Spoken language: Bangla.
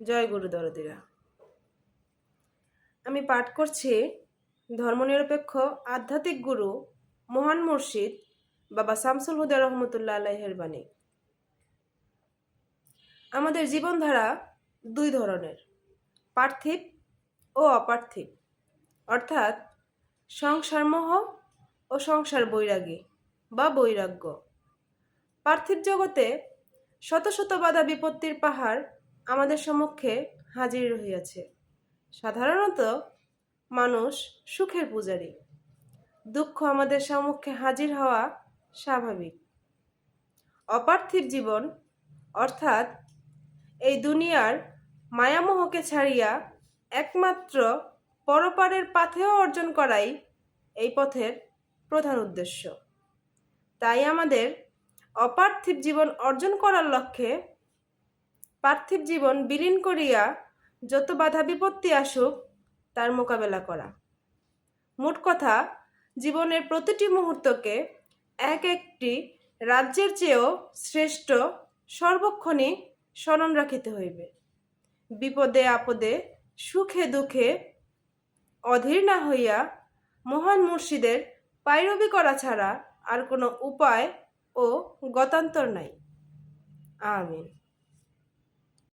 জয় গুরু দরদিরা। আমি পাঠ করছি ধর্মনিরপেক্ষ আধ্যাত্মিক গুরু মহান মুর্শিদ বাবা শামসুল হুদা রহমতুল্লাহ আলাইহের বাণী। আমাদের জীবনধারা দুই ধরনের, পার্থিব ও অপার্থিব। অর্থাৎ সংসারমোহ ও সংসার বৈরাগী বা বৈরাগ্য। পার্থিব জগতে শত শত বাধা বিপত্তির পাহাড় আমাদের সম্মুখে হাজির রহিয়াছে। সাধারণত মানুষ সুখের পূজারী। দুঃখ আমাদের সম্মুখে হাজির হওয়া স্বাভাবিক। অপার্থিব জীবন, অর্থাৎ এই দুনিয়ার মায়ামোহকে ছাড়িয়া একমাত্র পরপারের পাথেয় অর্জন করাই এই পথের প্রধান উদ্দেশ্য। তাই আমাদের অপার্থিব জীবন অর্জন করার লক্ষ্যে পার্থিব জীবন বিলীন করিয়া যত বাধা বিপত্তি আসুক, তার মোকাবেলা করা। মোট কথা, জীবনের প্রতিটি মুহূর্তকে এক একটি রাজ্যের চেয়েও শ্রেষ্ঠ, সর্বক্ষণই স্মরণ রাখিতে হইবে। বিপদে, আপদে, সুখে, দুঃখে অধীর না হইয়া মহান মুর্শিদের পাইরবি করা ছাড়া আর কোনো উপায় ও গতান্তর নাই। আমিন।